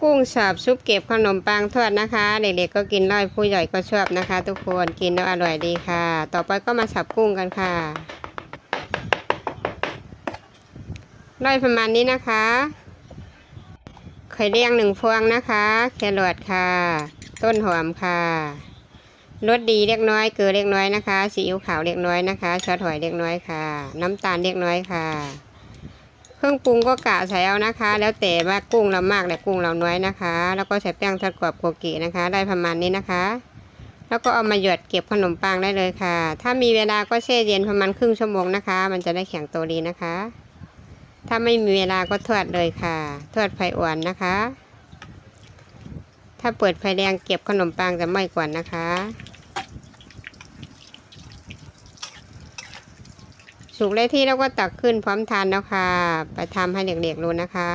กุ้งสาบซุปเก็บขนมปังทอดนะคะ เด็กๆก็กินได้ผู้ใหญ่ก็ชอบนะคะ ทุกคนกินแล้วอร่อยดีค่ะ ต่อไปก็มาสับกุ้งกันค่ะได้ประมาณนี้นะคะไข่เลี้ยงหนึ่งฟองนะคะ แครอทค่ะ ต้นหอมค่ะรสดีเล็กน้อยเกลือเล็กน้อยนะคะซีอิ๊วขาวเล็กน้อยนะคะซอสหอยเล็กน้อยค่ะ น้ำตาลเล็กน้อยค่ะ ครื่องปรุงก็กะใส่เอานะคะ แล้วแต่ว่ากุ้งเรามากและกุ้งเราน้อยนะคะ แล้วก็ใส่แป้งทอดกรอบโกกินะคะ ได้ประมาณนี้นะคะ แล้วก็เอามาหยดเก็บขนมปังได้เลยค่ะ ถ้ามีเวลาก็แช่เย็นประมาณครึ่งชั่วโมงนะคะ มันจะได้แข็งตัวดีนะคะ ถ้าไม่มีเวลาก็ทอดเลยค่ะทอดไฟอ่อนนะคะ ถ้าเปิดไฟแดงเก็บขนมปังจะไหม้ก่อนนะคะ สุกได้ที่แล้วก็ตักขึ้นพร้อมทานแล้วค่ะ ไปทำให้เด็กๆรู้นะคะ